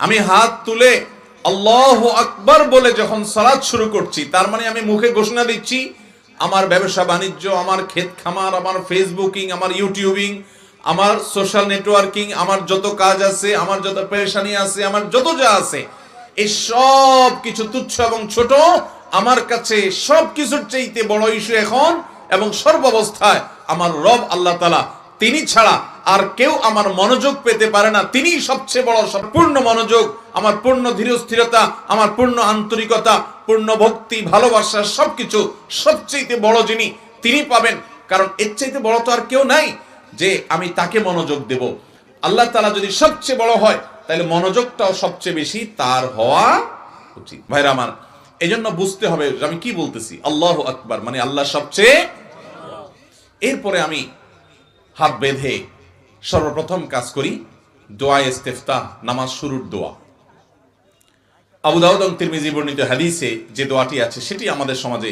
আমি হাত তুলে আল্লাহ আকবার বলে যখন সালাদ শুরু করছি, তার মানে আমি মুখে ঘোষণা দিচ্ছি, আমার ব্যবসা বাণিজ্য, আমার ক্ষেত খামার, আমার ফেসবুকিং, আমার ইউটিউবিং, আমার সোশ্যাল নেটওয়ার্কিং, আমার যত কাজ আছে, আমার যত পেরেশানি আছে, আমার যত যা আছে এই সব কিছু তুচ্ছ এবং ছোট, আমার কাছে সব কিছুর চাইতে বড় ইস্যু এখন এবং সর্বাবস্থায় আমার রব আল্লাহ তালা তিনি ছাড়া আর কেউ আমার মনোযোগ পেতে পারে না। তিনি সবচেয়ে বড়, সম্পূর্ণ মনোযোগ, আমার পূর্ণ ধীরস্থিরতা, আমার পূর্ণ আন্তরিকতা, পূর্ণ ভক্তি, ভালোবাসা, সবকিছু সবচেয়ে বড় যিনি, তিনি পাবেন। কারণ এর চাইতে বড় তো আর কেউ নাই যে আমি তাকে মনোযোগ দেব। আল্লাহ তালা যদি সবচেয়ে বড় হয়, তাহলে মনোযোগটাও সবচেয়ে বেশি তার হওয়া উচিত। ভাইরা আমার এই জন্য বুঝতে হবে আমি কি বলতেছি। আল্লাহ আকবার মানে আল্লাহ সবচেয়ে এরপরে আমি হাত বেঁধে সর্বপ্রথম কাজ করি দোয়া ইস্তেফতা, নামাজ শুরুর দোয়া। আবু দাউদ তিরমিজি বর্ণিত হাদিসে যে দোয়াটি আছে, সেটি আমাদের সমাজে,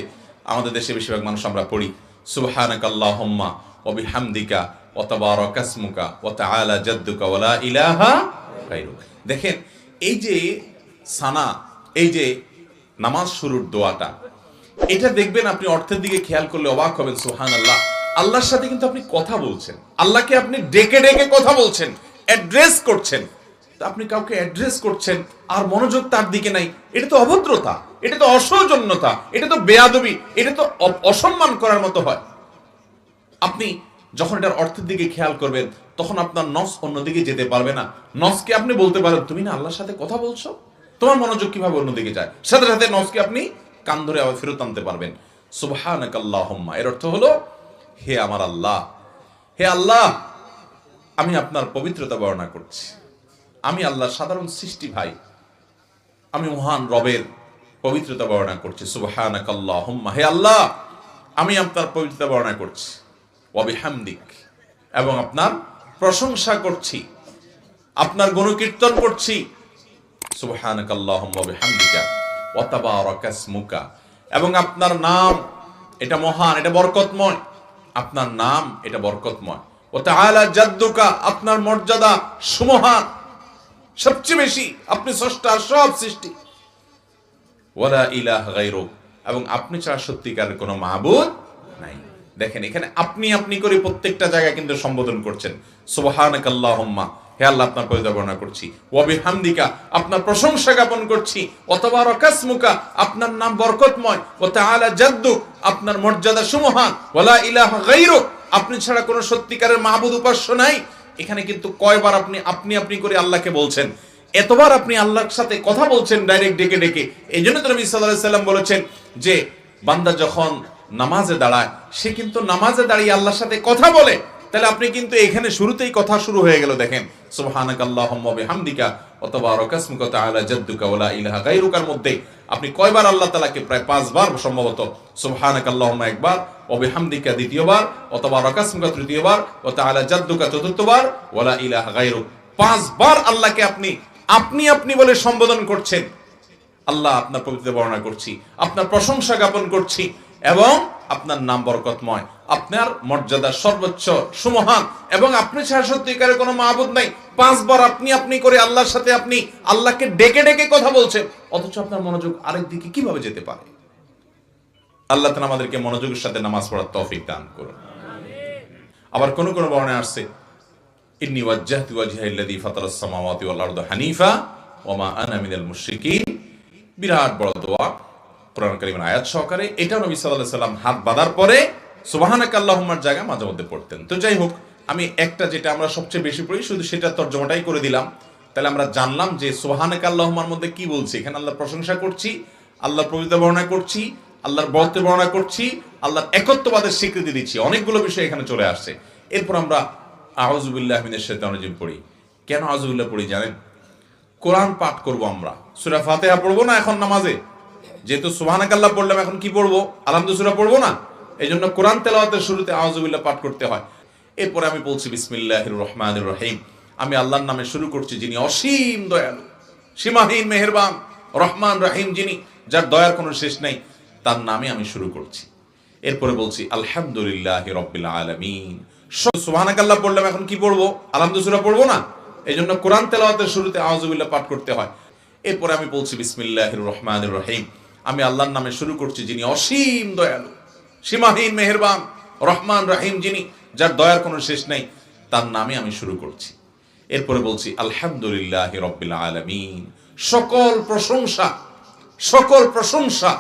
আমাদের দেশে বেশিরভাগ মানুষ আমরা পড়ি। সুবহানাক আল্লাহুম্মা ওয়া বিহামদিকা ওয়া তাবারাকা ইসমুকা ওয়া তাআলা জাদ্দুকা ওয়া লা ইলাহা গায়রুক। দেখেন, এই যে সানা, এই যে নামাজ শুরুর দোয়াটা, এটা দেখবেন আপনি অর্থের দিকে খেয়াল করলে অবাক হবেন, সুবহানাল্লাহ। আল্লাহর সাথে কিন্তু আপনি কথা বলছেন। আল্লাহকে আপনি ডেকে ডেকে কথা বলছেন অ্যাড্রেস করছেন। তা আপনি কাউকে অ্যাড্রেস করছেন, আর মনোযোগ তার দিকে নাই। এটা তো অভদ্রতা, এটা তো অসৌজন্যতা, এটা তো বেয়াদবি, এটা তো অসম্মান করার মতো হয়। আপনি যখন এটার অর্থের দিকে খেয়াল করবেন, তখন আপনার নস অন্যদিকে যেতে পারবে না। নসকে আপনি বলতে পারেন, তুমি না আল্লাহর সাথে কথা বলছো? তোমার মনোযোগ কীভাবে অন্যদিকে যায়? সাথে সাথে নসকে আপনি কান ধরে আবার ফেরত আনতে পারবেন। আল্লাহুম্মা এর অর্থ হলো হে আমার আল্লাহ, হে আল্লাহ, আমি আপনার পবিত্রতা বর্ণনা করছি। আমি আল্লাহ সাধারণ সৃষ্টি ভাই। আমি মহান রবের পবিত্রতা বর্ণনা করছি। সুবহানাক হে আল্লাহ, আমি আপনার পবিত্রতা বর্ণনা করছি। ওয়াবিহামদিক এবং আপনার প্রশংসা করছি। আপনার গুণকীর্তন করছি। এবং আপনার নাম, এটা মহান, এটা বরকতময়। আপনার নাম এটা বরকতময়। ও তাহলে জাদ্দুকা, আপনার মর্যাদা সুমহান। সবচেয়ে বেশি আপনি স্রষ্টা, সব সৃষ্টি। ওয়ালা ইলাহ এবং আপনি ছাড়া সত্যিকার কোনো মাহবুদ নাই। দেখেন, এখানে আপনি আপনি করে প্রত্যেকটা জায়গায় কিন্তু সম্বোধন করছেন। সুবহানাক আল্লাহুম্মা হে আল্লাহ, আপনার পরিচয় বর্ণনা করছি। ওয়া বিহামদিকা আপনার প্রশংসা জ্ঞাপন করছি। অথবা রকাসমুকা, আপনার নাম বরকতময়। ও তাআলা জাদ্দু, আপনার মর্যাদা সুমহান। ওয়ালা ইলাহা গায়রুক আপনি ছাড়া কোনো সত্যিকারের মাহবুদ উপাস্য নাই। এখানে কিন্তু কয়বার আপনি আপনি আপনি করে আল্লাহকে বলছেন। এতবার আপনি আল্লাহর সাথে কথা বলছেন ডাইরেক্ট ডেকে ডেকে। এই জন্য তো নবী সাল্লাল্লাহু আলাইহি সাল্লাম বলেছেন যে, বান্দা যখন নামাজে দাঁড়ায়, সে কিন্তু নামাজে দাঁড়িয়ে আল্লাহর সাথে কথা বলে। তাহলে আপনি কিন্তু এখানে শুরুতেই কথা শুরু হয়ে গেল, দেখেন। সুবহানাক আল্লাহুম্মা বিহামদিকা ওয়া তাবারাকা ইসমুকা তাআলা জাদ্দুকা ওয়া লা ইলাহা গায়রুকার মধ্যে আপনি কয়বার আল্লাহ তাআলাকে প্রায় পাঁচবার সম্ভবত সুবহানাক আল্লাহুম্মা একবার, ওয়া বিহামদিকা দ্বিতীয়বার, ওয়া তাবারাকা ইসমুকা তৃতীয়বার, ওয়া তাআলা জাদ্দুকা চতুর্থবার, ওয়া লা ইলাহা গায়রুক পাঁচবার আল্লাহকে আপনি আপনি আপনি বলে সম্বোধন করছেন। আল্লাহ আপনার পবিত্র বর্ণনা করছি, আপনার প্রশংসা জ্ঞাপন করছি এবং আপনার নাম বরকতময়। আপনার মর্যাদা সর্বোচ্চ, সুমহান, এবং আপনি ছাড়া সত্যিকারের কোনো মাহবুদ নাই। পাঁচবার আপনি আপনি করে আল্লাহর সাথে আপনি আল্লাহকে ডেকে ডেকে কথা বলছেন। অথচ আপনার মনোযোগ আরেক দিকে কীভাবে যেতে পারে? আল্লাহ তাআলা আমাদেরকে মনোযোগের সাথে নামাজ পড়ার তৌফিক দান করুন। আবার কোন কোন বর্ণায় আসছে, ইন্নি ওয়াজ্জাহতু ওয়াজহিয়া আল্লাযী সামাওয়াতি ওয়াল আরদা হানিফা ওয়া মা মুশরিকিন। বিরাট বড় দোয়া। কোরআন কারীমের আয়াত সহকারে এটা নবী আলাইহি সাল্লাম হাত বাঁধার পরে সুবহানাক আল্লাহুম্মার জায়গা মাঝে মধ্যে পড়তেন। তো যাই হোক, আমি একটা যেটা আমরা সবচেয়ে বেশি পড়ি, শুধু সেটা তর্জমাটাই করে দিলাম। তাহলে আমরা জানলাম যে সুবহানাক আল্লাহুম্মার মধ্যে কি বলছি? এখানে আল্লাহর প্রশংসা করছি, আল্লাহর পবিত্র বর্ণনা করছি, আল্লাহর বরত্ব বর্ণনা করছি, আল্লাহর একত্ববাদের স্বীকৃতি দিচ্ছি। অনেকগুলো বিষয় এখানে চলে আসছে। এরপর আমরা আউযুবিল্লাহ মিনাশ শাইতানির রাজিম পড়ি। কেন আউযুবিল্লাহ পড়ি জানেন? কোরআন পাঠ করব আমরা। সূরা ফাতিহা পড়ব না এখন নামাজে? যেহেতু সুবহানাকাল্লাহ পড়লাম, এখন কি পড়ব? আলহামদু সূরা পড়ব না। এই জন্য কোরআন তেলাওয়াতের শুরুতে আউযুবিল্লাহ পাঠ করতে হয়। এরপরে আমি বলছি, বিসমিল্লাহির রহমানির রহিম। আমি আল্লাহর নামে শুরু করছি, যিনি অসীম দয়ালু, সীমাহীন মেহেরবান, রহমান রহিম যিনি, যার দয়ার কোনো শেষ নেই, তার নামে আমি শুরু করছি। এরপরে বলছি, আলহামদুলিল্লাহ রব্বিল আলামিন। সুবহানাকাল্লাহ পড়লাম, এখন কি পড়ব? আলহামদু সূরা পড়ব না? এই জন্য কোরআন তেলাওয়াতের শুরুতে আওয়াজুবিল্লাহ পাঠ করতে হয়। এরপরে আমি বলছি, বিসমিল্লাহির রহমানির রহিম। আমি আল্লাহর নামে শুরু করছি যিনি অসীম দয়ালু, সীমাহীন মেহেরবান, রহমান রাহিম যিনি, যার দয়ার কোনো শেষ নেই, তার নামে আমি শুরু করছি। এরপরে বলছি, আলহামদুলিল্লাহ রব্বিল আলামিন। সকল প্রশংসা সকল প্রশংসা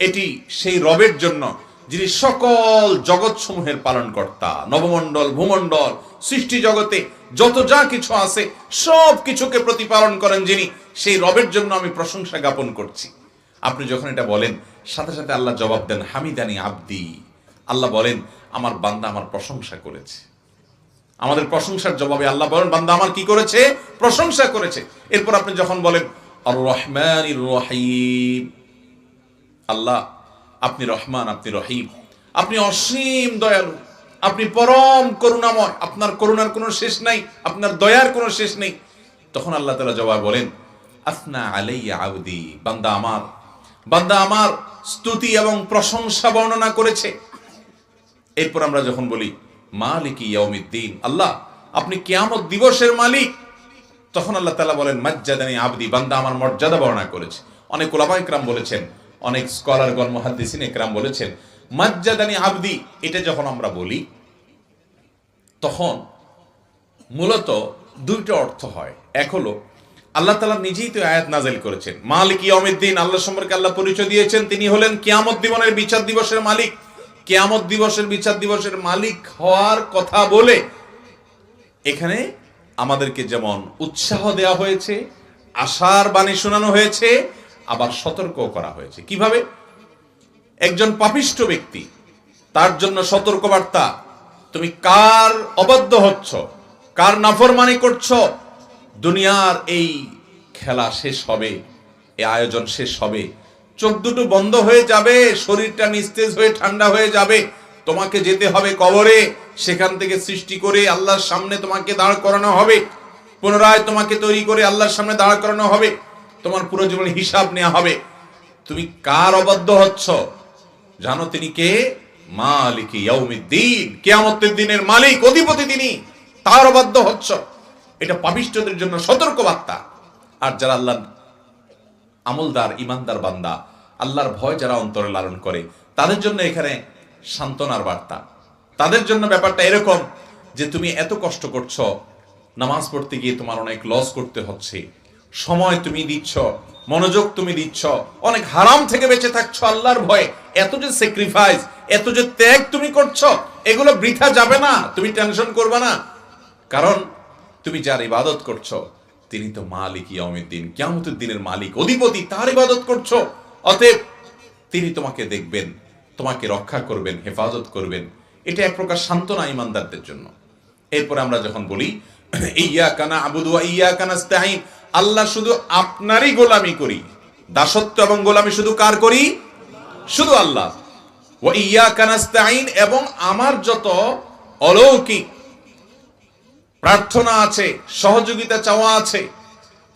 এটি সেই রবের জন্য যিনি সকল জগৎসমূহের পালনকর্তা, নবমণ্ডল, ভূমণ্ডল, সৃষ্টি জগতে যত যা কিছু আছে সব কিছুকে প্রতিপালন করেন যিনি, সেই রবের জন্য আমি প্রশংসা জ্ঞাপন করছি। আপনি যখন এটা বলেন, সাথে সাথে আল্লাহ জবাব দেন, হামিদানি আব্দি। আল্লাহ বলেন, আমার বান্দা আমার প্রশংসা করেছে। আমাদের প্রশংসার জবাবে আল্লাহ বলেন, বান্দা আমার কি করেছে? প্রশংসা করেছে। এরপর আপনি যখন বলেন রহমান রহিম। আল্লাহ, আপনি রহমান, আপনি রহিম। আপনি অসীম দয়ালু। আপনি পরম করুণাময়। আপনার করুণার কোনো শেষ নাই, আপনার দয়ার কোনো শেষ নেই। তখন আল্লাহ তালা জবাব বলেন আসনা আলাইয়া আবদি। বান্দা আমার বান্দা আমার স্তুতি এবং প্রশংসা বর্ণনা করেছে। এরপর আমরা যখন বলি, মালিক ইয়াউমিদ্দিন, আল্লাহ, আপনি কিয়ামত দিবসের মালিক। তখন আল্লাহ তালা বলেন, মাজ্জাদানি আবদি, বান্দা আমার মর্যাদা বর্ণনা করেছে। অনেক ওলামা ইকরাম বলেছেন, অনেক স্কলার গণ মহাদ্দিসিন ইকরাম বলেছেন, মাজ্জাদানি আবদি, এটা যখন আমরা বলি, তখন মূলত দুইটা অর্থ হয়। এক হলো আল্লাহ তালা নিজেই তো আয়াত নাজেল করেছেন। মালিক ইয়মিদ্দিন আল্লাহ সম্পর্কে আল্লাহ পরিচয় দিয়েছেন, তিনি হলেন কিয়ামত দিবনের বিচার দিবসের মালিক। কিয়ামত দিবসের বিচার দিবসের মালিক হওয়ার কথা বলে এখানে আমাদেরকে যেমন উৎসাহ দেওয়া হয়েছে, আশার বাণী শোনানো হয়েছে, আবার সতর্ক করা হয়েছে। কীভাবে? একজন পাপিষ্ট ব্যক্তি, তার জন্য সতর্কবার্তা, তুমি কার অবাধ্য হচ্ছ? কার নাফরমানি করছ? দুনিয়ার এই খেলা শেষ হবে, এই আয়োজন শেষ হবে। চোখ দুটো বন্ধ হয়ে যাবে, শরীরটা নিস্তেজ হয়ে ঠান্ডা হয়ে যাবে। তোমাকে যেতে হবে কবরে, সেখান থেকে সৃষ্টি করে আল্লাহর সামনে তোমাকে দাঁড় করানো হবে। পুনরায় তোমাকে তৈরি করে আল্লাহর সামনে দাঁড় করানো হবে। তোমার পুরো জীবনের হিসাব নেওয়া হবে। তুমি কার অবাধ্য হচ্ছ? জানো তিনি কে? মালিক ইয়াউমিদ্দিন। কিয়ামতের দিনের মালিক, অধিপতি তিনি। তার অবাধ্য হচ্ছ। এটা পাপিষ্টদের জন্য সতর্ক বার্তা আর যারা আল্লাহ আমলদার ইমানদার বান্দা, আল্লাহর ভয় যারা অন্তরে লালন করে, তাদের জন্য এখানে সান্ত্বনার বার্তা। তাদের জন্য ব্যাপারটা এরকম যে তুমি এত কষ্ট করছ, নামাজ পড়তে গিয়ে তোমার অনেক লস করতে হচ্ছে, সময় তুমি দিচ্ছ, মনোযোগ তুমি দিচ্ছ, অনেক হারাম থেকে বেঁচে থাকছো, আল্লাহর ভয়ে এত যে স্যাক্রিফাইস এত যে ত্যাগ তুমি করছ, এগুলো বৃথা যাবে না, তুমি টেনশন করবে না। কারণ তুমি যার ইবাদত করছ, তিনি তো মালিক ইয়াউমিদ্দিন। কিয়ামতের দিনের মালিক, অধিপতি, তার ইবাদত করছ। অতএব তিনি তোমাকে দেখবেন, তোমাকে রক্ষা করবেন, হেফাজত করবেন। এটা এক প্রকার সান্ত্বনা ইমানদারদের জন্য। এরপর আমরা যখন বলি ইয়া কানা আবুদু ইয়া কানা স্তাহিন আল্লাহ শুধু আপনারই গোলামি করি। দাসত্ব এবং গোলামি শুধু কার করি? শুধু আল্লাহ। ও ইয়া কানাস্তাইন এবং আমার যত অলৌকিক প্রার্থনা আছে, সহযোগিতা চাওয়া আছে।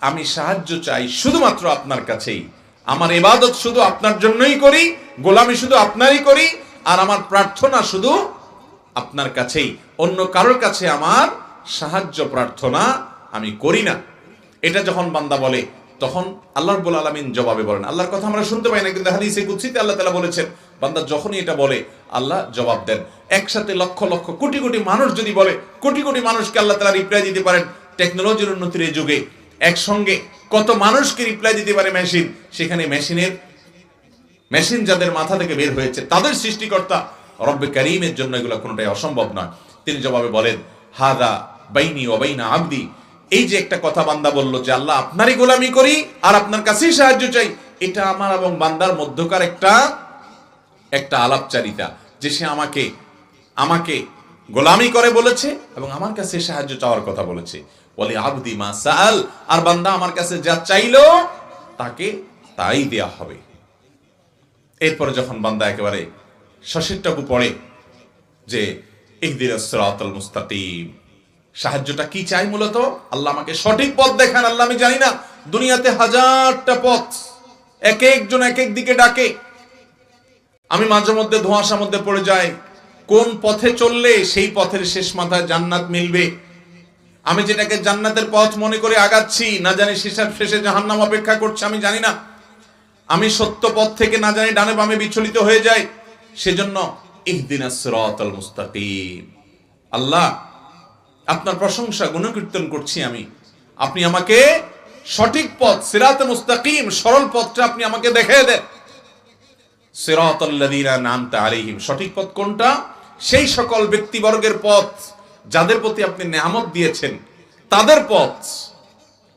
আমি সাহায্য চাই শুধুমাত্র আপনার কাছেই। আমার ইবাদত শুধু আপনার জন্যই করি, গোলামি শুধু আপনারই করি, আর আমার প্রার্থনা শুধু আপনার কাছেই। অন্য কারোর কাছে আমার সাহায্য প্রার্থনা আমি করি না। এটা যখন বান্দা বলে তখন আল্লাহ রব্বুল আলমিন জবাবে বলেন, আল্লাহর কথা আমরা শুনতে পাই না, কিন্তু হাদিসে কুৎসিতে আল্লাহ তালা বলেছেন, বান্দা যখনই এটা বলে, আল্লাহ জবাব দেন। একসাথে লক্ষ লক্ষ, কোটি কোটি মানুষ যদি বলে, কোটি কোটি মানুষকে আল্লাহ তালা রিপ্লাই দিতে পারেন টেকনোলজির উন্নতির এই যুগে একসঙ্গে কত মানুষকে রিপ্লাই দিতে পারে মেশিন সেখানে মেশিনের মেশিন যাদের মাথা থেকে বের হয়েছে, তাদের সৃষ্টিকর্তা রব্বে করিমের জন্য এগুলো কোনোটাই অসম্ভব নয়। তিনি জবাবে বলেন, হাদা বাইনি ও বাইনা আবদি এই যে একটা কথা বান্দা বলল যে, আল্লাহ, আপনারই গোলামি করি আর আপনার কাছেই সাহায্য চাই। এটা আমার এবং বান্দার মধ্যকার একটা একটা আলাপচারিতা যে সে আমাকে আমাকে গোলামি করে বলেছে এবং আমার কাছে সাহায্য চাওয়ার কথা বলেছে। বলে আবদি মা সাল আর বান্দা আমার কাছে যা চাইলো তাকে তাই দেয়া হবে। এরপরে যখন বান্দা একেবারে শশীরটাকু পড়ে যে, ইহদিন সিরাতাল মুস্তাকিম। সাহায্যটা কি চাই মূলত? আল্লাহ আমাকে সঠিক পথ দেখান, আল্লাহ আমি জানি না। দুনিয়াতে হাজারটা পথ। এক একজন এক এক দিকে ডাকে। আমি মাঝে মধ্যে ধোঁয়াশার মধ্যে পড়ে যাই। কোন পথে চললে সেই পথের শেষ মাথায় জান্নাত মিলবে? আমি যেটাকে জান্নাতের পথ মনে করে আগাচ্ছি, না জানি শেষের শেষে জাহান্নাম অপেক্ষা করছে, আমি জানি না। আমি সত্য পথ থেকে না জানি ডানে বামে বিচলিত হয়ে যাই। সেজন্য ইহদিন মুস্তাকিম। আল্লাহ আপনার প্রশংসা, গুণকীর্তন করছি আমি। আপনি আমাকে সঠিক পথ, সিরাতে মুস্তাকিম, সরল পথটা আপনি আমাকে দেখিয়ে দেন। সিরাতাল্লাযীনা নামতা আলাইহিম। সঠিক পথ কোনটা? সেই সকল ব্যক্তিবর্গের পথ যাদের প্রতি আপনি নেয়ামত দিয়েছেন, তাদের পথ।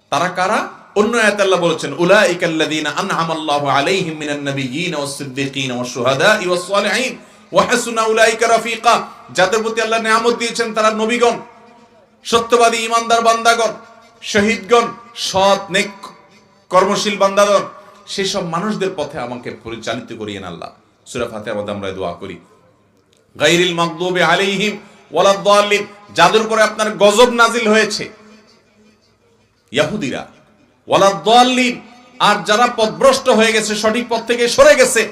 তারা কারা? অন্য আয়াত বলেছেন, উলাইকাল্লাযীনা আন'আমাল্লাহু আলাইহিম মিনান নাবিয়্যিন ওয়াস সিদ্দীকিন ওয়াস শুহাদা'i ওয়াস সালিহিন ওয়া হাসুনা উলাইকা রাফিকা। যাদের প্রতি আল্লাহ নেয়ামত দিয়েছেন, তারা নবীগণ। সত্যবাদী ইমানদার বান্দাগণ, শহীদগণ, সৎ, নেক, কর্মশীল বান্দাগণ, সেসব মানুষদের পথে আমাকে পরিচালিত করিয়েন আল্লাহ। সূরা ফাতিহার মধ্যে আমরা দোয়া করি। গাইরিল মাগদুবি আলাইহিম ওয়ালাদ-দাল্লিন যাদের উপরে আপনার গজব নাজিল হয়েছে। ইয়াহুদিরা ওয়ালাদ-দাল্লিন আর যারা পথভ্রষ্ট হয়ে গেছে, সঠিক পথ থেকে সরে গেছে,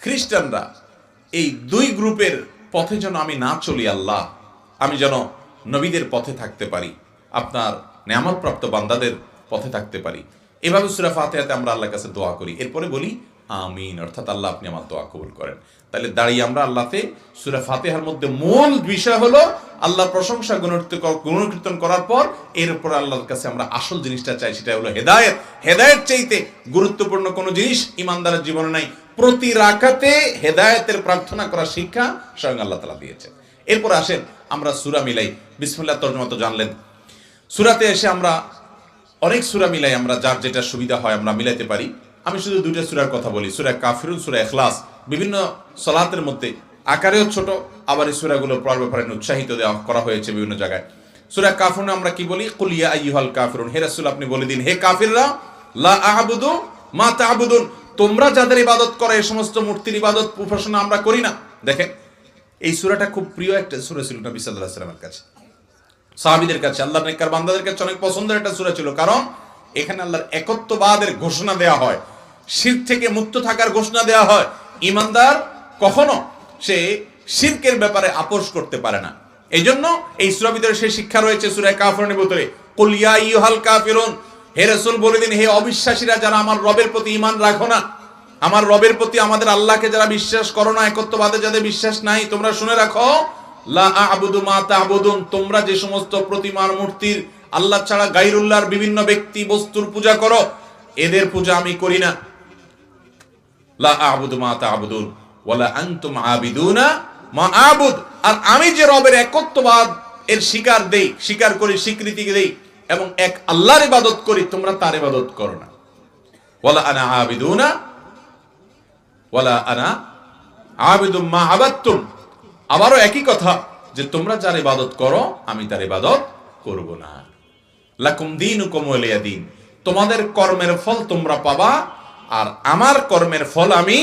খ্রিস্টানরা, এই দুই গ্রুপের পথে যেন আমি না চলি আল্লাহ, আমি যেন নবীদের পথে থাকতে পারি, আপনার নেয়ামতপ্রাপ্ত বান্দাদের পথে থাকতে পারি। এভাবে সুরা ফাতেহাতে আমরা আল্লাহর কাছে দোয়া করি। এরপরে বলি, আমিন। অর্থাৎ আল্লাহ আপনি আমার দোয়া কবুল করেন। তাহলে দাঁড়িয়ে আমরা আল্লাহতে সুরা ফাতেহার মধ্যে মূল বিষয় হলো আল্লাহ প্রশংসা গুণকীর্তন করার পর এর উপর আল্লাহর কাছে আমরা আসল জিনিসটা চাই, সেটা হলো হেদায়েত। হেদায়েত চাইতে গুরুত্বপূর্ণ কোনো জিনিস ইমানদারের জীবনে নাই। প্রতি রাখাতে হেদায়েতের প্রার্থনা করার শিক্ষা স্বয়ং আল্লাহ তালা দিয়েছে এরপর আসেন আমরা সুরা মিলাই। বিসমুল্লাহ তর্জমা তো জানলেন। সুরাতে এসে আমরা অনেক সুরা মিলাই আমরা যার যেটা সুবিধা হয় আমরা মিলাইতে পারি। আমি শুধু দুইটা সুরার কথা বলি। সুরা কাফিরুন, সুরা এখলাস বিভিন্ন সলাতের মধ্যে আকারেও ছোট, আবার এই সুরাগুলো পড়ার ব্যাপারে উৎসাহিত দেওয়া করা হয়েছে বিভিন্ন জায়গায়। সুরা কাফিরুন আমরা কি বলি? কুলিয়া আইয়ুহাল কাফিরুন। হে রাসূল, আপনি বলে দিন, হে কাফিররা, লা আ'বুদু মা তা'বুদুন। তোমরা যাদের ইবাদত করে এই সমস্ত মূর্তির ইবাদত, উপাসনা আমরা করি না। দেখেন এই সুরাটা খুব প্রিয় একটা সুরা ছিল নবী সাল্লাল্লাহু আলাইহি ওয়াসাল্লামের কাছে। সাহাবিদের কাছে আল্লাহ নেককার বান্দাদের কাছে অনেক পছন্দের একটা সূরা ছিল। কারণ এখানে আল্লাহর একত্ববাদের ঘোষণা দেওয়া হয়। শির থেকে মুক্ত থাকার ঘোষণা দেওয়া হয়। ইমানদার কখনো সে শিরকের ব্যাপারে আপোষ করতে পারে না। এই জন্য এই সূরা ভিতরে সেই শিক্ষা রয়েছে সূরা কাফিরুনের ভিতরে কুল ইয়া ইয়ুহাল কাফিরুন, হে রাসূল বলে দিন, হে অবিশ্বাসীরা যারা আমার রবের প্রতি ঈমান রাখো না। আমার রবের প্রতি আমাদের আল্লাহকে যারা বিশ্বাস করো না, একত্ববাদে যাদের বিশ্বাস নাই, তোমরা শুনে রাখো তোমরা যে সমস্ত প্রতিমার মূর্তির আল্লাহ ছাড়া গায়রুল্লাহর বিভিন্ন ব্যক্তি বস্তুর পূজা করো, এদের পূজা আমি করি না। মা আ'বুদ। আর আমি যে রবের একত্ববাদ, এর স্বীকার দেই স্বীকার করি, স্বীকৃতি দেই, এবং এক আল্লাহর ইবাদত করি, তোমরা তার ইবাদত করো না। ওয়ালা আনা আবিদুম মা আবাদতুম। আবারও একই কথা যে তোমরা যার ইবাদত করো, আমি তার ইবাদত করব না। লাকুম দীনুকুম ওয়ালিয়া দিন। তোমাদের কর্মের ফল তোমরা পাবা, আর আমার কর্মের ফল আমি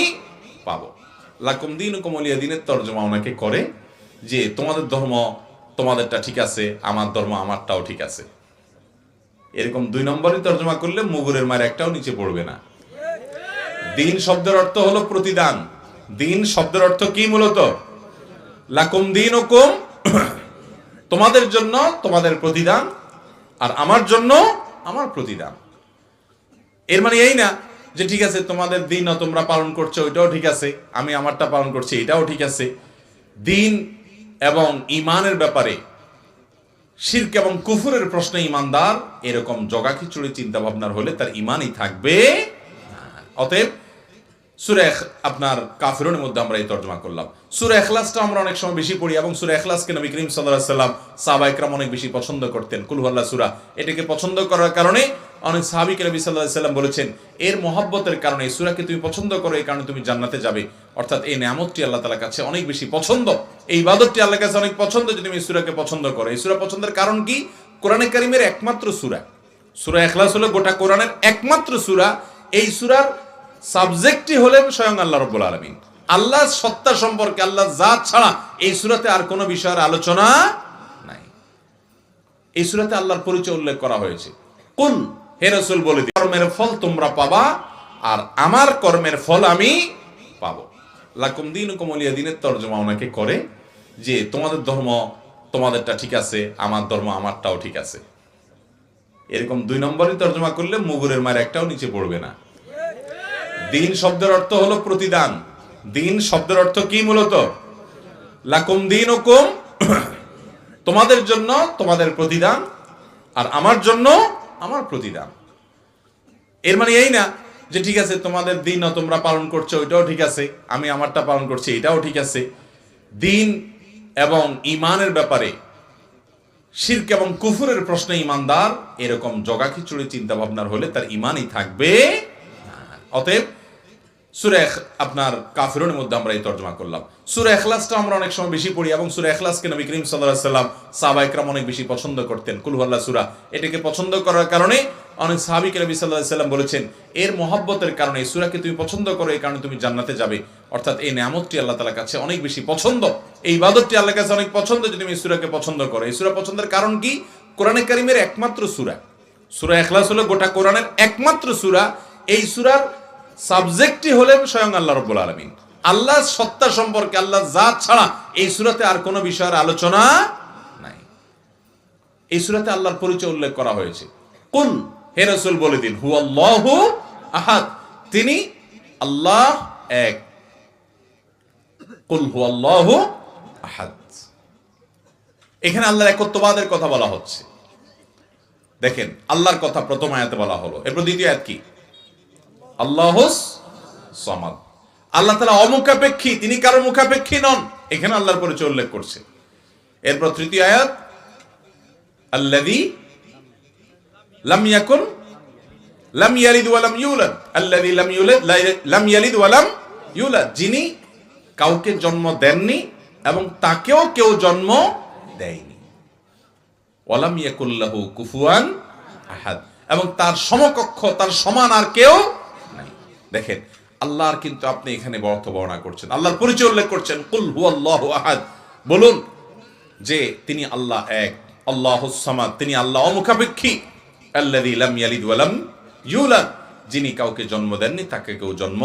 পাবো। লাকুম দীনুকুম ওয়ালিয়া দিনের তর্জমা ওনাকে করে যে, তোমাদের ধর্ম তোমাদেরটা ঠিক আছে, আমার ধর্ম আমারটাও ঠিক আছে। এরকম দুই নম্বরই তর্জমা করলে মুগুরের মায়ের একটাও নিচে পড়বে না। দিন শব্দের অর্থ হলো প্রতিদান। দিন শব্দের অর্থ কি মূলত? লাকুম দিন হুকুম তোমাদের জন্য তোমাদের প্রতিদান, আর আমার জন্য আমার প্রতিদান। এর মানে এই না যে ঠিক আছে, তোমাদের দিন তোমরা পালন করছ, ওইটাও ঠিক আছে, আমি আমারটা পালন করছি, এটাও ঠিক আছে। দিন এবং ইমানের ব্যাপারে শির্ক এবং কুফুরের প্রশ্নে ইমানদার এরকম জগা খিচুড়ি চিন্তা ভাবনার হলে তার ইমানই থাকবে অতএব সুরে আপনার মধ্যে আমরা এই তর্জমা করলাম। সুরে এখলাসটা আমরা অনেক সময় বেশি পড়ি এবং সুরে এখলাসকে নবী করিম সাল্লাহ সাল্লাম অনেক বেশি পছন্দ করতেন। সুরা। এটাকে পছন্দ করার কারণে অনেক নবী সাল্লাহ সাল্লাম বলেছেন, এর মহব্বতের কারণে এই সুরাকে তুমি পছন্দ করো, এই কারণে তুমি জান্নাতে যাবে। অর্থাৎ এই নামতটি আল্লাহ তালার কাছে অনেক বেশি পছন্দ। এই ইবাদতটি আল্লাহর কাছে অনেক পছন্দ যে তুমি এই সুরাকে পছন্দ করো। এই সুরা পছন্দের কারণ কি? কোরআনে কারিমের একমাত্র সুরা। সুরা এখলাস হলো গোটা কোরআনের একমাত্র সুরা। এই সুরার সাবজেক্টই হলেন স্বয়ং আল্লাহ রব্বুল আলমিন। আল্লাহ সত্তা সম্পর্কে আল্লাহ জাত ছাড়া এই সুরাতে আর কোনো বিষয়ের আলোচনা নাই। এই সুরাতে আল্লাহর পরিচয় উল্লেখ করা হয়েছে। কুল হে রসুল বলে দিই, কর্মের ফল তোমরা পাবা আর আমার কর্মের ফল আমি পাবো। লাকুম দিন কমলিয়া দিনের তর্জমা ওনাকে করে যে তোমাদের ধর্ম তোমাদেরটা ঠিক আছে আমার ধর্ম আমারটাও ঠিক আছে। এরকম দুই নম্বরই তর্জমা করলে মুগুরের মায়ের একটাও নিচে পড়বে না। দিন শব্দের অর্থ হলো প্রতিদান। দিন শব্দের অর্থ কি মূলত? লাকুম দিন হুকুম তোমাদের জন্য তোমাদের প্রতিদান আর আমার জন্য আমার প্রতিদান। এর মানে এই না যে ঠিক আছে, তোমাদের দিনও তোমরা পালন করছ, ওইটাও ঠিক আছে, আমি আমারটা পালন করছি, এটাও ঠিক আছে। দিন এবং ইমানের ব্যাপারে শির্ক এবং কুফুরের প্রশ্নে ইমানদার এরকম জগা খিচুড়ি চিন্তা ভাবনার হলে তার ইমানই থাকবে অতএব সুরে আপনার মধ্যে আমরা এই তর্জমা করলাম। সুরে এখলাসটা আমরা অনেক সময় বেশি পড়ি এবং সুরে এখলাসকে নবী করিম সাল্লাম অনেক বেশি পছন্দ করতেন। সুরা। এটাকে পছন্দ করার কারণে অনেক সাহাবিক নবী সাল্লাহ সাল্লাম বলেছেন, এর কারণে এই সুরাকে তুমি পছন্দ করো, এই কারণে তুমি জান্নাতে যাবে। অর্থাৎ এই নামতটি আল্লাহ তালার কাছে অনেক বেশি পছন্দ। এই ইবাদতটি আল্লাহর কাছে অনেক পছন্দ যদি তুমি এই সুরাকে পছন্দ করো। এই সুরা পছন্দের কারণ কি? কোরআনে কারিমের একমাত্র সুরা। সুরা এখলাস হলো গোটা কোরআনের একমাত্র সুরা। এই সুরার সাবজেক্টই হলেন স্বয়ং আল্লাহ রব্বুল আলমিন। আল্লাহ সত্তা সম্পর্কে আল্লাহ জাত ছাড়া এই সুরাতে আর কোনো বিষয়ের আলোচনা নাই। এই সুরাতে আল্লাহর পরিচয় উল্লেখ করা হয়েছে। কুল, হে রসুল বলে দিন হু আল্লাহ আহাদ। তিনি আল্লাহ এক। কুল হু আল্লাহ আহাদ। এখানে আল্লাহর একত্ববাদের কথা বলা হচ্ছে। দেখেন, আল্লাহর কথা প্রথম আয়াতে বলা হলো। এরপর দ্বিতীয় আয়াত কি? আল্লাহ সমাদ। আল্লাহ তালা অমুখাপেক্ষী, তিনি কারও মুখাপেক্ষী নন। এখানে আল্লাহর পরিচয় উল্লেখ করছে। এরপর তৃতীয় আয়াত আল্লাদি লাম ইয়াকুন, লাম ইয়ালিদ লাম ইউলাদ। আল্লাযী লাম যিনি কাউকে জন্ম দেননি এবং তাকেও কেউ জন্ম দেয়নি। ওয়ালাম ইয়াকুল্লাহু কুফুয়ান এবং তার সমকক্ষ, তার সমান আর কেউ দেখেন, আল্লাহর কিন্তু আপনি এখানে অর্থ বর্ণনা করছেন। আল্লাহর পরিচয় উল্লেখ করছেন, কুল হু আল্লাহ আহাদ। বলুন যে তিনি আল্লাহ এক আল্লাহ তিনি আল্লাহ অমুখাপেক্ষী। আল্লাযী লাম ইয়ালিদ ওয়া লাম ইউলাদ। যিনি কাউকে জন্ম দেননি, তাকে কেউ জন্ম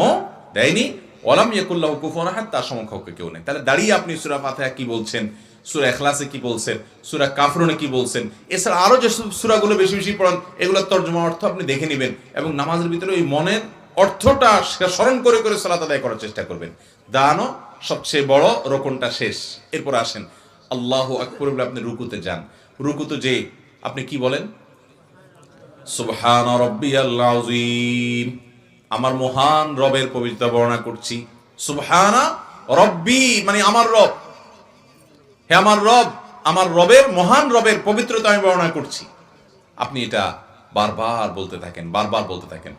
দেয়নি। ওয়ালাম ইয়াকুল্লাহু কুফুয়ান আহাদ, তার সমকক্ষ কেউ নেই। তাহলে দাঁড়িয়ে আপনি সূরা ফাতিহা কি বলছেন? সূরা ইখলাসে কি বলছেন? সূরা কাফরুনে কি বলছেন? এছাড়া আরও যে সূরাগুলো বেশি বেশি পড়ান, এগুলোর তর্জমা অর্থ আপনি দেখে নেবেন। এবং নামাজের ভিতরে ওই মনের অর্থটা স্মরণ করে করে সালাত আদায় করার চেষ্টা করবেন। দানও সবচেয়ে বড়, রোকনটা শেষ। এরপর আসেন, আল্লাহ আকবর বলে আপনি রুকুতে যান। রুকুতে যে আপনি কি বলেন? সুবহান রব্বিয়াল আযীম। আমার মহান রবের পবিত্রতা বর্ণনা করছি। সুবহানা রব্বি মানে আমার রব। হে আমার রব, আমার রবের, মহান রবের পবিত্রতা আমি বর্ণনা করছি। আপনি এটা বারবার বলতে থাকেন, বারবার বলতে থাকেন।